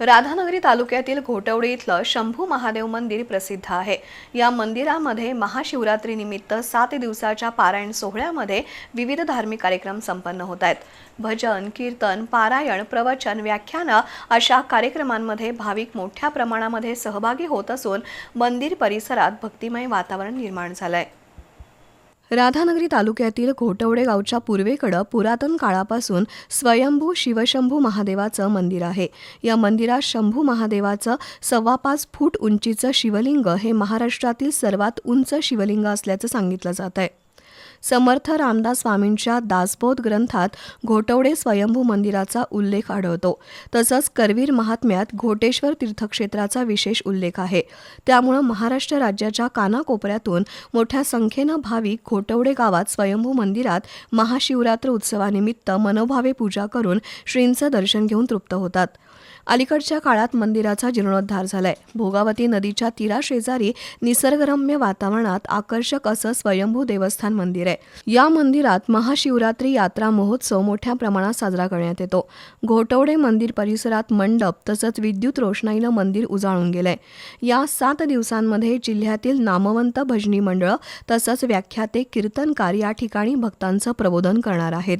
राधानगरी तालुक्यातील घोटवडी इथलं शंभू महादेव मंदिर प्रसिद्ध आहे. या मंदिरामध्ये महाशिवरात्रीनिमित्त सात दिवसाच्या पारायण सोहळ्यामध्ये विविध धार्मिक कार्यक्रम संपन्न होत आहेत. भजन कीर्तन पारायण प्रवचन व्याख्यानं अशा कार्यक्रमांमध्ये भाविक मोठ्या प्रमाणामध्ये सहभागी होत असून मंदिर परिसरात भक्तिमय वातावरण निर्माण झालं आहे राधानगरी तालुक्यातील घोटवडे गावच्या पूर्वेकडं पुरातन काळापासून स्वयंभू शिवशंभू महादेवाचं मंदिर आहे. या मंदिरात शंभू महादेवाचं सव्वा पाच फूट उंचीचं शिवलिंग हे महाराष्ट्रातील सर्वात उंच शिवलिंग असल्याचं सांगितलं जात आहे समर्थ रामदास स्वामींच्या दासबोध ग्रंथात घोटवडे स्वयंभू मंदिराचा उल्लेख आढळतो. तसंच करवीर महात्म्यात घोटेश्वर तीर्थक्षेत्राचा विशेष उल्लेख आहे. त्यामुळं महाराष्ट्र राज्याच्या कानाकोपऱ्यातून मोठ्या संख्येनं भाविक घोटवडे गावात स्वयंभू मंदिरात महाशिवरात्र उत्सवानिमित्त मनोभावे पूजा करून श्रींचं दर्शन घेऊन तृप्त होतात. अलीकडच्या काळात मंदिराचा जीर्णोद्धार झालाय. भोगावती नदीच्या तीराशेजारी निसर्गरम्य वातावरणात आकर्षक असं स्वयंभू देवस्थान मंदिर आहे. आहे या मंदिरात महाशिवरात्री यात्रा महोत्सव मोठ्या प्रमाणात साजरा करण्यात येतो. घोटवडे मंदिर परिसरात मंडप तसंच विद्युत रोषणाईनं मंदिर उजाळून गेलंय. या सात दिवसांमध्ये जिल्ह्यातील नामवंत भजनी मंडळं तसंच व्याख्याते कीर्तनकार या ठिकाणी भक्तांचं प्रबोधन करणार आहेत.